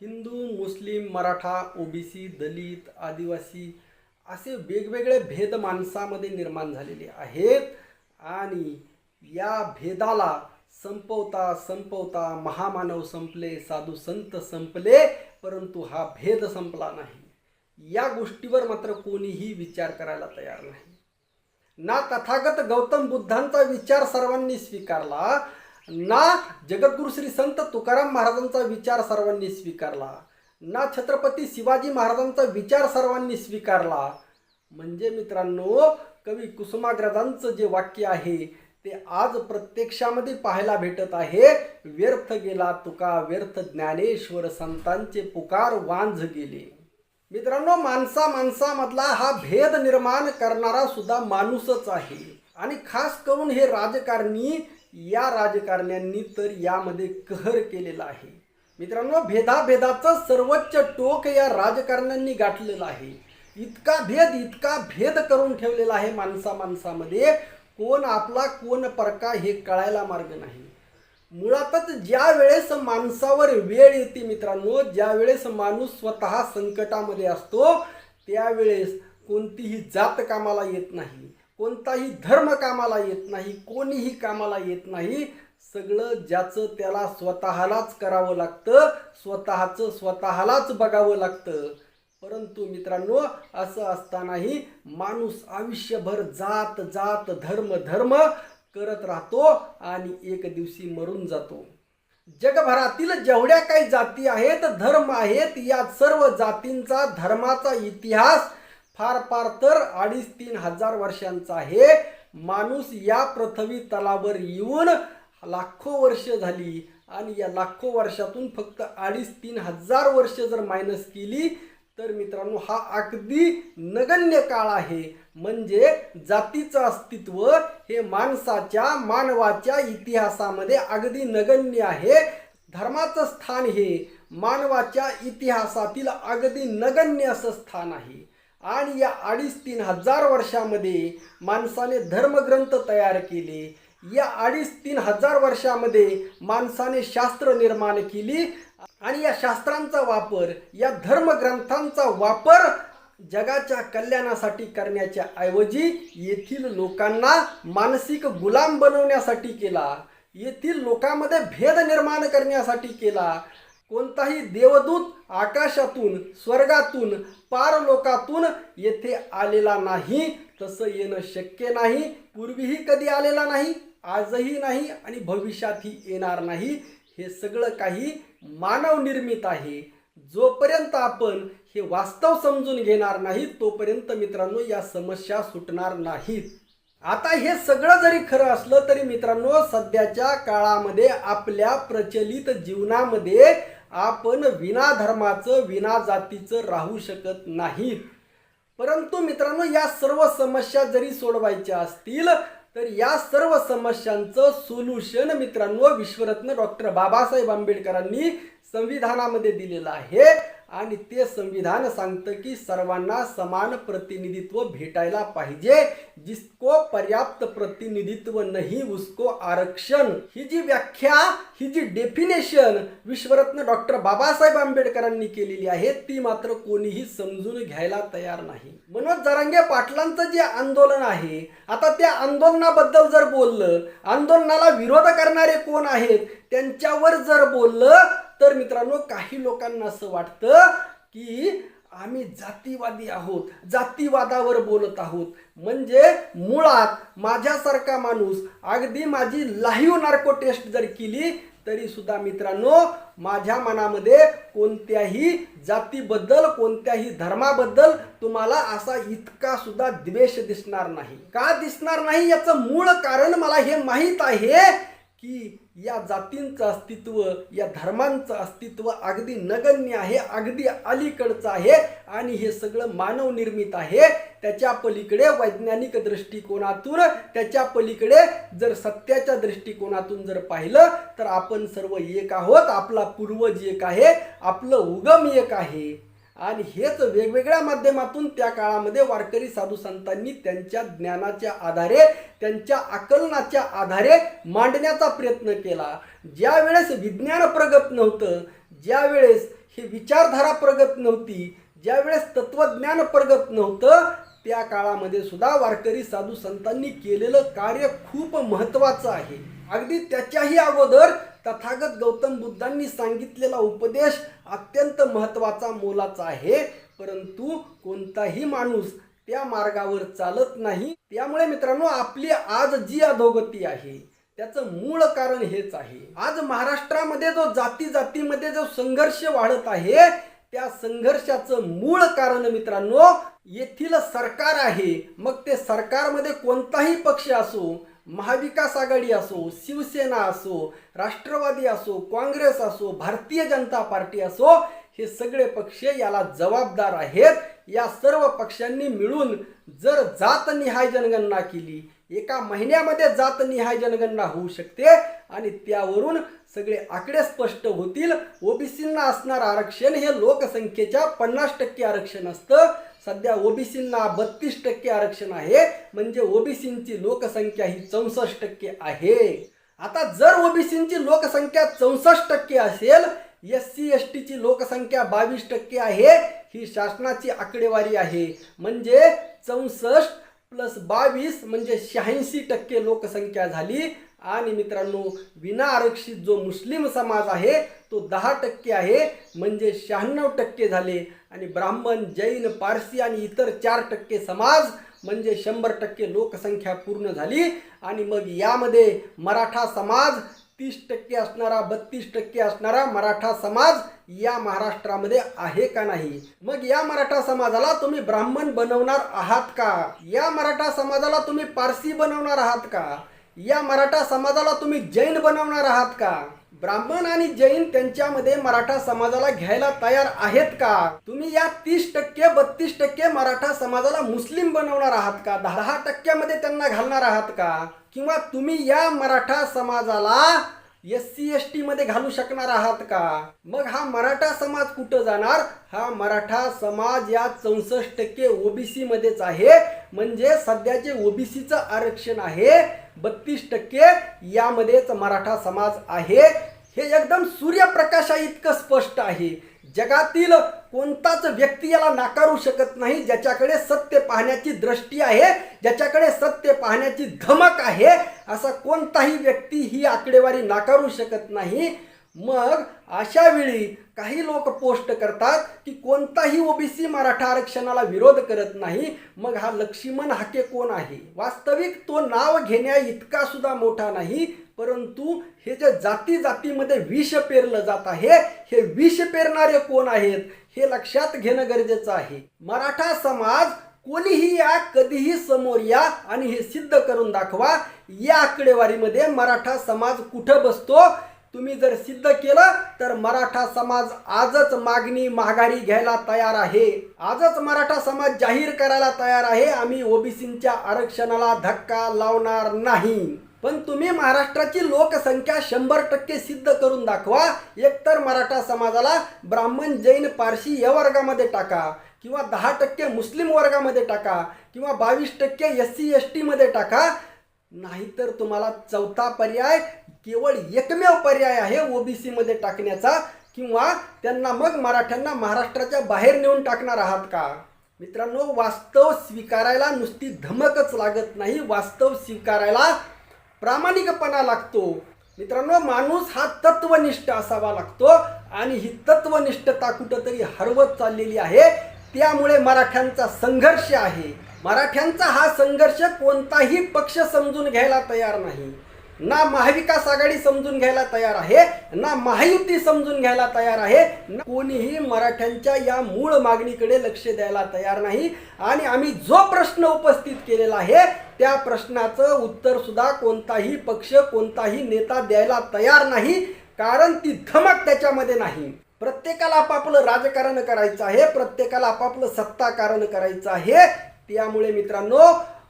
हिंदू मुस्लिम Maratha OBC Dalit Adivasi असे वेगवेगळे भेद माणसामध्ये निर्माण झालेले आहेत. आणि या भेदाला संपवता संपवता महामानव संपले साधू संत संपले परंतु हा भेद संपला नाही. या गोष्टीवर मात्र कोणीही विचार करायला तयार नाही. ना तथागत गौतम बुद्धांचा विचार सर्वांनी स्वीकारला ना जगद्गुरु श्री संत तुकाराम महाराजांचा विचार सर्वांनी स्वीकारला. ना छत्रपती शिवाजी महाराजांचा विचार सर्वांनी स्वीकारला. म्हणजे मित्रांनो कवी कुसुमाग्रजांचं जे वाक्य आहे ते आज प्रत्यक्षामध्ये पाहायला भेटत आहे. व्यर्थ गेला तुका व्यर्थ ज्ञानेश्वर संतांचे पुकार वांझ गेले. मित्रांनो माणसा माणसामधला हा भेद निर्माण करणारा सुद्धा माणूसच आहे. आणि खास करून हे राजकारणी या राजकारण्यांनी तर यामध्ये कहर केलेला आहे. मित्रांनो भेदाभेदाचं सर्वोच्च टोक या राजकारण्यांनी गाठलेलं आहे. इतका भेद इतका भेद करून ठेवलेला आहे माणसा माणसामध्ये. कोण आपला कोण परका हे कळायला मार्ग नाही. मुळातच ज्या वेळेस माणसावर वेळ येते मित्रांनो ज्या वेळेस माणूस स्वतः संकटामध्ये असतो त्यावेळेस कोणतीही जात कामाला येत नाही. कोणताही धर्म कामाला येत नाही कोणीही कामाला येत नाही. सगळं ज्याचं त्याला स्वतःलाच करावं लागतं स्वतःचं स्वतःलाच बघावं लागतं. परंतु मित्रांनो असं असतानाही माणूस आयुष्यभर जात जात धर्म धर्म करत राहतो आणि एक दिवशी मरून जातो. जगभरातील जेवढ्या काही जाती आहेत धर्म आहेत या सर्व जातींचा धर्माचा इतिहास फार फार तर अडीच तीन हजार वर्षांचा आहे. माणूस या पृथ्वी तलावर येऊन लाखो वर्ष झाली आणि या लाखो वर्षातून फक्त अडीच तीन हजार वर्ष जर मायनस केली तर मित्रांनो हा अगदी नगण्य काळ आहे. म्हणजे जातीचं अस्तित्व हे माणसाच्या मानवाच्या इतिहासामध्ये अगदी नगण्य आहे. धर्माचं स्थान हे मानवाच्या इतिहासातील अगदी नगण्य असं स्थान आहे. आणि या अडीच तीन हजार वर्षामध्ये माणसाने धर्मग्रंथ तयार केले. या अडीच तीन हजार वर्षामध्ये माणसाने शास्त्र निर्माण केली. आणि या शास्त्रांचा वापर या धर्मग्रंथांचा वापर जगाच्या कल्याणासाठी करण्याच्या ऐवजी येथील लोकांना मानसिक गुलाम बनवण्यासाठी केला. येथील लोकांमध्ये भेद निर्माण करण्यासाठी केला. कोणताही देवदूत आकाशातून स्वर्गातून पारलोकातून येथे आलेला नाही तसं येणं शक्य नाही. पूर्वीही कधी आलेला नाही आजही नाही आणि भविष्यातही येणार नाही. हे सगळं काही मानवनिर्मित आहे. जोपर्यंत आपण हे वास्तव समजून घेणार नाही तोपर्यंत मित्रांनो या समस्या सुटणार नाहीत. आता हे सगळं जरी खरं असलं तरी मित्रांनो सध्याच्या काळामध्ये आपल्या प्रचलित जीवनामध्ये आपण विना धर्माचं विना जातीचं राहू शकत नाहीत. परंतु मित्रांनो या सर्व समस्या जरी सोडवायच्या असतील तर या सर्व समस्यांचं सोल्युशन मित्रांनो विश्वरत्न डॉक्टर बाबासाहेब आंबेडकरांनी संविधानामध्ये दिलेलं आहे. आणि ते संविधान सांगतं की सर्वांना समान प्रतिनिधित्व भेटायला पाहिजे. जिसको पर्याप्त प्रतिनिधित्व नाही उसको आरक्षण. ही जी व्याख्या ही जी डेफिनेशन विश्वरत्न डॉक्टर बाबासाहेब आंबेडकरांनी केलेली आहे ती मात्र कोणीही समजून घ्यायला तयार नाही. मनोज जरांगे पाटलांचं जे आंदोलन आहे आता त्या आंदोलनाबद्दल जर बोललं आंदोलनाला विरोध करणारे कोण आहेत त्यांच्यावर जर बोललं तर मित्रांनो काही लोकांना असं वाटतं की आम्ही जातीवादी आहोत जातीवादावर बोलत आहोत. म्हणजे मुळात माझ्यासारखा माणूस अगदी माझी लाईव्ह नार्को टेस्ट जर केली तरी सुद्धा मित्रांनो माझ्या मनामध्ये कोणत्याही जातीबद्दल कोणत्याही धर्माबद्दल तुम्हाला असा इतका सुद्धा द्वेष दिसणार नाही. का दिसणार नाही याचं मूळ कारण मला हे माहीत आहे की या जातींचं अस्तित्व या धर्मांचं अस्तित्व अगदी नगण्य आहे अगदी अलीकडचं आहे आणि हे सगळं मानवनिर्मित आहे. त्याच्या पलीकडे वैज्ञानिक दृष्टिकोनातून त्याच्या पलीकडे जर सत्याच्या दृष्टिकोनातून जर पाहिलं तर आपण सर्व एक आहोत. आपला पूर्वज एक आहे आपलं उगम एक आहे. आणि हेच वेगवेगळ्या माध्यमातून त्या काळामध्ये वारकरी साधू संतांनी त्यांच्या ज्ञानाच्या आधारे त्यांच्या आकलनाच्या आधारे मांडण्याचा प्रयत्न केला. ज्या वेळेस विज्ञान प्रगत नव्हतं ज्या वेळेस हे विचारधारा प्रगत नव्हती ज्यावेळेस तत्वज्ञान प्रगत नव्हतं त्या काळामध्ये सुद्धा वारकरी साधू संतांनी केलेलं कार्य खूप महत्त्वाचं आहे. अगदी त्याच्याही अगोदर तथागत गौतम बुद्धांनी सांगितलेला उपदेश अत्यंत महत्त्वाचा मोलाचा आहे. परंतु कोणताही माणूस त्या मार्गावर चालत नाही. त्यामुळे मित्रांनो आपली आज जी अधोगती आहे त्याचं मूळ कारण हेच आहे. आज महाराष्ट्रामध्ये जो जाती जातीमध्ये जो संघर्ष वाढत आहे त्या संघर्षाचं मूळ कारण मित्रांनो येथील सरकार आहे. मग ते सरकारमध्ये कोणताही पक्ष असो महाविकास आघाडी असो शिवसेना असो राष्ट्रवादी असो काँग्रेस असो भारतीय जनता पार्टी असो हे सगळे पक्ष याला जबाबदार आहेत. या सर्व पक्षांनी मिळून जर जातनिहाय जनगणना केली एका महिन्यामध्ये जातनिहाय जनगणना होऊ शकते आणि त्यावरून सगळे आकडे स्पष्ट होतील. ओबीसींना असणारं आरक्षण हे लोकसंख्येच्या पन्नास टक्के आरक्षण असतं. सध्या ओबीसींना बत्तीस टक्के आरक्षण आहे म्हणजे ओबीसींची लोकसंख्या ही चौसष्ट टक्के आहे. आता जर ओबीसींची लोकसंख्या चौसष्ट टक्के असेल एस सी एस टीची लोकसंख्या बावीस टक्के आहे ही शासनाची आकडेवारी आहे. म्हणजे चौसष्ट प्लस बावीस म्हणजे शहाऐंशी टक्के लोकसंख्या झाली. आणि मित्रांनो विना आरक्षित जो मुस्लिम समाज आहे तो दहा टक्के आहे म्हणजे शहाण्णव टक्के झाले. आणि ब्राह्मण जैन पारसी आणि इतर चार टक्के समाज म्हणजे शंभर टक्के लोकसंख्या पूर्ण झाली. आणि मग यामध्ये मराठा समाज तीस टक्के असणारा बत्तीस टक्के असणारा मराठा समाज या महाराष्ट्रामध्ये आहे का नाही? मग या मराठा समाजाला तुम्ही ब्राह्मण बनवणार आहात का? या मराठा समाजाला तुम्ही पारसी बनवणार आहात का? या मराठा समाजाला तुम्ही जैन बनवणार आहात का? ब्राह्मण आणि जैन त्यांच्यामध्ये मराठा समाजाला घ्यायला तयार आहेत का? तुम्ही या तीस टक्के बत्तीस टक्के मराठा समाजाला मुस्लिम बनवणार आहात का? दहा टक्क्यामध्ये त्यांना घालणार आहात का? किंवा तुम्ही या मराठा समाजाला एस सी एस टी मध्ये घालू शकणार आहात का? मग हा मराठा समाज कुठं जाणार? हा मराठा समाज या चौसष्ट टक्के ओबीसी मध्येच आहे. म्हणजे सध्याचे ओबीसीचं आरक्षण आहे. बत्तीस टक्के यामध्येच मराठा समाज आहे. हे एकदम सूर्यप्रकाशा इतकं स्पष्ट आहे. जगातील कोणताच व्यक्ती याला नाकारू शकत नाही ज्याच्याकडे सत्य पाहण्याची दृष्टी आहे ज्याच्याकडे सत्य पाहण्याची धमक आहे असा कोणताही व्यक्ती ही आकडेवारी नाकारू शकत नाही. मग अशा वेळी काही लोक पोस्ट करतात की कोणताही ओबीसी मराठा आरक्षणाला विरोध करत नाही. मग हा लक्ष्मण हाके कोण आहे? वास्तविक तो नाव घेण्या इतका सुद्धा मोठा नाही. परंतु हे जे जाती जातीमध्ये विष पेरलं जात आहे हे विष पेरणारे कोण आहेत हे लक्षात घेणं गरजेचं आहे. मराठा समाज कोणीही या कधीही समोर या आणि हे सिद्ध करून दाखवा या आकडेवारीमध्ये मराठा समाज कुठं बसतो? तुम्ही जर सिद्ध केलं तर मराठा समाज आजच मागणी माघारी घ्यायला तयार आहे. आजच मराठा समाज जाहीर करायला तयार आहे. आम्ही ओबीसींच्या आरक्षणाला धक्का लावणार नाही. पण तुम्ही महाराष्ट्राची लोकसंख्या शंभर टक्के सिद्ध करून दाखवा. एकतर मराठा समाजाला ब्राह्मण जैन पारशी या वर्गामध्ये टाका किंवा दहा टक्के मुस्लिम वर्गामध्ये टाका किंवा बावीस टक्के एस सी एस टीमध्ये टाका. नाहीतर तुम्हाला चौथा पर्याय केवळ एकमेव पर्याय आहे ओ बी सीमध्ये टाकण्याचा किंवा त्यांना मग मराठ्यांना महाराष्ट्राच्या बाहेर नेऊन टाकणार आहात का? मित्रांनो वास्तव स्वीकारायला नुसती धमकच लागत नाही. वास्तव स्वीकारायला प्रामाणिकपणा लागतो. मित्रांनो माणूस हा तत्वनिष्ठ असावा लागतो आणि ही तत्वनिष्ठता कुठंतरी हरवत चाललेली आहे. त्यामुळे मराठ्यांचा संघर्ष आहे. मराठ्यांचा हा संघर्ष कोणताही पक्ष समजून घ्यायला तयार नाही. ना महाविकास आघाडी समजून घ्यायला तयार आहे ना महायुती समजून घ्यायला तयार आहे ना कोणीही मराठ्यांच्या या मूळ मागणीकडे लक्ष द्यायला तयार नाही. आणि आम्ही जो प्रश्न उपस्थित केलेला आहे त्या प्रश्नाचं उत्तर सुद्धा कोणताही पक्ष कोणताही नेता द्यायला तयार नाही कारण ती धमक त्याच्यामध्ये नाही. प्रत्येकाला आपापलं राजकारण करायचं आहे प्रत्येकाला आपापलं सत्ताकारण करायचं आहे. त्यामुळे मित्रांनो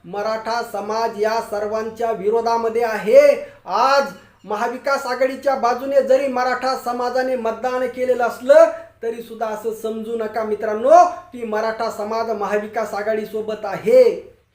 मराठा समाज या सर्वांच्या विरोधामध्ये आहे. आज महाविकास आघाडीच्या बाजूने जरी मराठा समाजाने मतदान केलेलं असलं तरी सुद्धा असं समजू नका मित्रांनो की मराठा समाज महाविकास आघाडीसोबत आहे.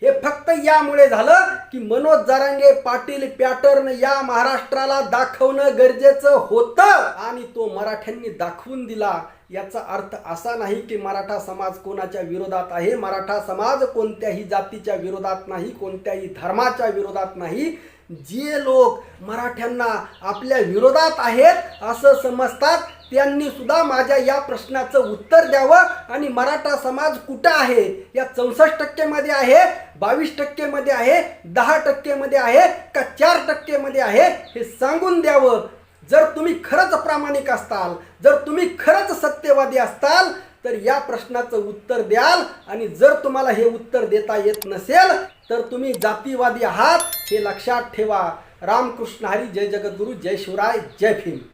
हे फक्त यामुळे झालं की मनोज जरांगे पाटील पॅटर्न या महाराष्ट्राला दाखवणं गरजेचं होतं आणि तो मराठ्यांनी दाखवून दिला. याचा अर्थ असा नाही की मराठा समाज कोणाच्या विरोधात आहे. मराठा समाज कोणत्याही जातीच्या विरोधात नाही कोणत्याही धर्माच्या विरोधात नाही. जे लोक मराठ्यांना आपल्या विरोधात आहेत असं समजतात त्यांनी सुद्धा माझ्या या प्रश्नाचं उत्तर द्यावं. आणि मराठा समाज कुठं आहे? या चौसष्ट टक्केमध्ये आहे बावीस टक्केमध्ये आहे दहा टक्केमध्ये आहे का चार टक्केमध्ये आहे हे सांगून द्यावं. जर तुम्ही खरंच प्रामाणिक असताल जर तुम्ही खरंच सत्यवादी असताल तर या प्रश्नाचं उत्तर द्याल आणि जर तुम्हाला हे उत्तर देता येत नसेल तर तुम्ही जातीवादी आहात हे लक्षात ठेवा. रामकृष्ण हरी जय जगद्गुरू जय शिवराय जय भीम.